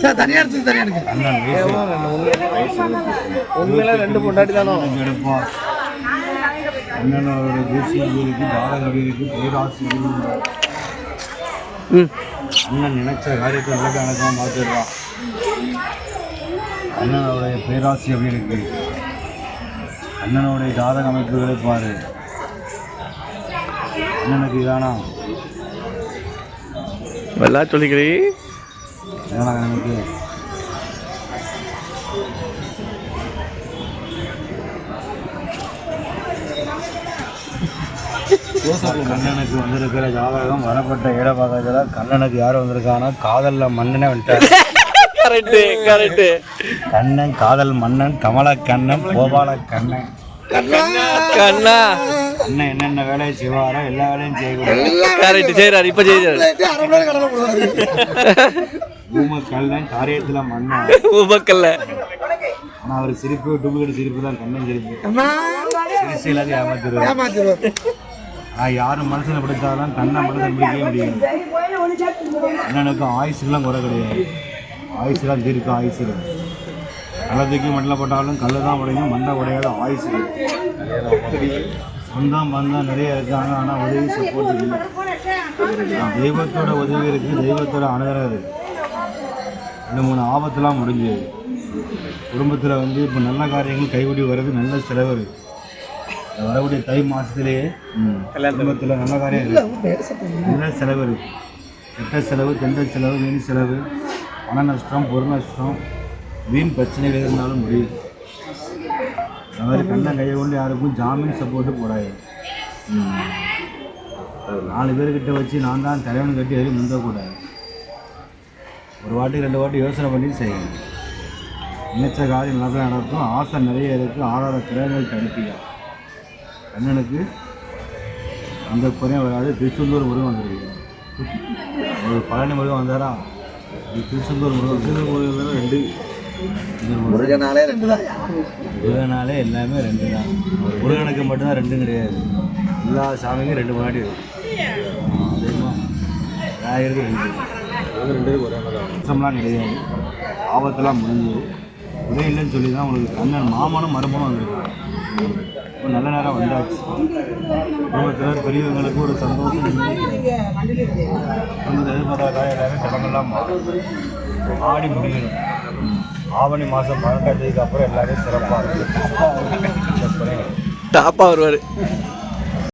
Sir தனியாக எடுத்து தனியாக எடுக்கு அண்ணன் வயசு உண்மையில ரெண்டு பொண்டாட்டி தானோ? எடுப்பான் அண்ணனோட தேசிய வீருக்கு பாரத வீருக்கு பேராசி ம். அண்ணன் நினைச்ச காரியத்தை நடக்க நடக்காம பார்த்துடுறான் அண்ணனோடைய பேராசி இருக்கு? அண்ணனுடைய ஜாதக அமைப்புகளை பாரு. அண்ணனுக்கு இதானா? வெள்ளா சொல்லிக்கிறீ. கண்ணனுக்கு வந்திருக்கிற ஜாதகம் வரப்பட்ட இடபாகத்தில் கண்ணனுக்கு யார் வந்திருக்காங்கன்னா காதலில் மன்னனே வந்துட்டார். கரெக்டு கரெக்டு கண்ணன் காதல் மன்னன் கமல கண்ணன் கோபால கண்ணன் கண்ணா. அண்ணன் என்னென்ன வேலையை செய்வாரோ எல்லா வேலையும் செய்யக்கூடாது செய்கிறாரு இப்போ ஊம கல்லன் காரியத்தில் மன்னன். உபக்கல்ல ஆனால் அவர் சிரிப்பு டூப்ளிகேட் சிரிப்பு தான் கண்ணன் சிரிப்பு. அம்மா. சிரிச்சு எல்லாத்தையும் யாரும் மனுஷனை பிடிச்சாலும் கண்ணை மனுஷன் பிடிக்கவே முடியாது. அண்ணனுக்கும் ஆயுசுலாம் குறை கிடையாது. ஆயுசுலாம் தீர்க்கும் ஆயுசு. கள்ளத்துக்கு மண்டல போட்டாலும் கல்லு தான் உடையும் மண்டை உடையாத ஆயுசு. சொந்தம் பந்தம் நிறைய இருக்காங்க. ஆனால் உதவி சப்போர்ட் இல்லை. தெய்வத்தோட உதவி இருக்குது தெய்வத்தோட அனுகிரகம் இருக்குது ரெண்டு மூணு ஆபத்துலாம் முடிஞ்சது குடும்பத்தில் வந்து இப்போ நல்ல காரியங்கள் கைவிடி வர்றது நல்ல செலவு வரக்கூடிய தை மாதத்துலேயே குடும்பத்தில் நல்ல காரியம் இருக்குது நல்ல செலவு இருக்குது கெட்ட செலவு கெண்ட செலவு வீண் செலவு பண நஷ்டம் பொருள் நஷ்டம் வீண் பிரச்சனைகள் இருந்தாலும் முடியும். மாதிரி கண்ணை கையை கொண்டு யாருக்கும் ஜாமீன் சப்போர்ட்டு போடாது நாலு பேர்கிட்ட வச்சு நான் தான் தலைவன் கட்டி எதுவும் முந்தக்கூடாது ஒரு வாட்டி ரெண்டு வாட்டி யோசனை பண்ணி செய்யணும் நினைச்ச காரியம் நல்லா நடக்கும். ஆசை நிறைய இருக்குது ஆறாத கிரகங்கள் தடுப்பியா கண்ணனுக்கு அந்த குறையும் வராது. திருச்செந்தூர் முருகன் வந்திருக்கு ஒரு பழனி முருகன் வந்தாரா? இது திருச்செந்தூர் முருகன் திருச்செந்தூர் முருகன் ரெண்டு முருகனாலே ரெண்டு தான் முருகனாலே எல்லாமே ரெண்டு தான் முருகனுக்கு மட்டும்தான் ரெண்டும் கிடையாது எல்லா சாமிக்கும் ரெண்டு முன்னாடி இருக்கும் அதேமா விநாயகருக்கு ரெண்டு ரெண்டு கஷ்டம்லாம் கிடையாது ஆபத்தெல்லாம் முடிஞ்சது ஒரே இல்லைன்னு சொல்லி தான் உங்களுக்கு கண்ணன் மாமனும் மருமனும் வந்திருக்காங்க இப்போ நல்ல நேரம் வந்தாச்சு குடும்பத்தினர் பெரியவங்களுக்கு ஒரு சந்தோஷம் குடும்பத்தை எதிர்பார்த்தா எல்லாமே கடங்கள்லாம் மாறும் ஆடி முடியணும் ஆவணி மாதம் பன்னெண்டாம் தேதிக்கு அப்புறம் எல்லாமே சிறப்பாக இருக்கும். டாப்பாக வருவார்.